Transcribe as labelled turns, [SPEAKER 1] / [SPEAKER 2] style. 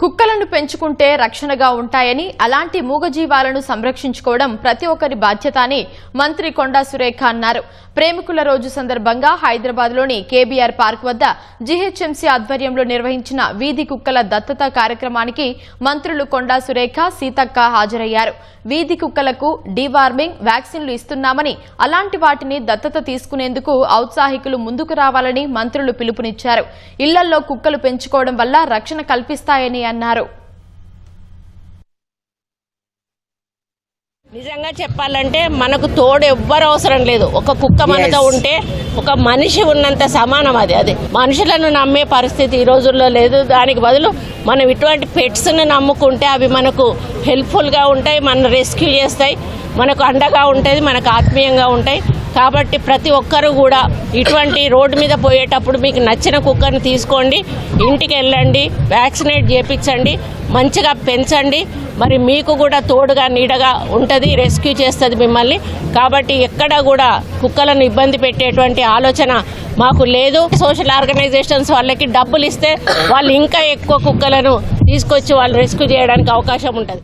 [SPEAKER 1] కుక్కలను పెంచుకుంటే రక్షణగా ఉంటాయని అలాంటి మూగజీవాలను సంరక్షించుకోవడం ప్రతి ఒక్కరి బాధ్యత అని మంత్రి కొండా సురేఖ అన్నారు. ప్రేమికుల రోజు సందర్భంగా హైదరాబాద్లోని కేబీఆర్ పార్క్ వద్ద జీహెచ్ఎంసీ ఆధ్వర్యంలో నిర్వహించిన వీధి కుక్కల దత్తత కార్యక్రమానికి మంత్రులు కొండా సురేఖ సీతక్క హాజరయ్యారు. వీధి కుక్కలకు డీవార్మింగ్ వ్యాక్సిన్లు ఇస్తున్నామని అలాంటి వాటిని దత్తత తీసుకునేందుకు ఔత్సాహికులు ముందుకు రావాలని మంత్రులు పిలుపునిచ్చారు. ఇళ్ళలో కుక్కలు పెంచుకోవడం వల్ల రక్షణ కల్పిస్తాయని అన్నారు.
[SPEAKER 2] నిజంగా చెప్పాలంటే మనకు తోడు ఎవ్వరు అవసరం లేదు. ఒక కుక్క మనతో ఉంటే ఒక మనిషి ఉన్నంత సమానం అది అది. మనుషులను నమ్మే పరిస్థితి ఈ రోజుల్లో లేదు. దానికి బదులు మనం ఇటువంటి పెట్స్ను నమ్ముకుంటే అవి మనకు హెల్ప్ఫుల్గా ఉంటాయి మన రెస్క్యూ చేస్తాయి. మనకు అండగా ఉంటుంది మనకు ఆత్మీయంగా ఉంటాయి. కాబట్టి ప్రతి ఒక్కరు కూడా ఇటువంటి రోడ్డు మీద పోయేటప్పుడు మీకు నచ్చిన కుక్కర్ని తీసుకోండి ఇంటికి వెళ్ళండి వ్యాక్సినేట్ చేయించండి మంచిగా పెంచండి. మరి మీకు కూడా తోడుగా నీడగా ఉంటుంది రెస్క్యూ చేస్తుంది మిమ్మల్ని. కాబట్టి ఎక్కడ కూడా కుక్కలను ఇబ్బంది పెట్టేటువంటి ఆలోచన మాకు లేదు. సోషల్ ఆర్గనైజేషన్స్ వాళ్ళకి డబ్బులు ఇస్తే వాళ్ళు ఇంకా ఎక్కువ కుక్కలను తీసుకొచ్చి వాళ్ళు రెస్క్యూ చేయడానికి అవకాశం ఉంటుంది.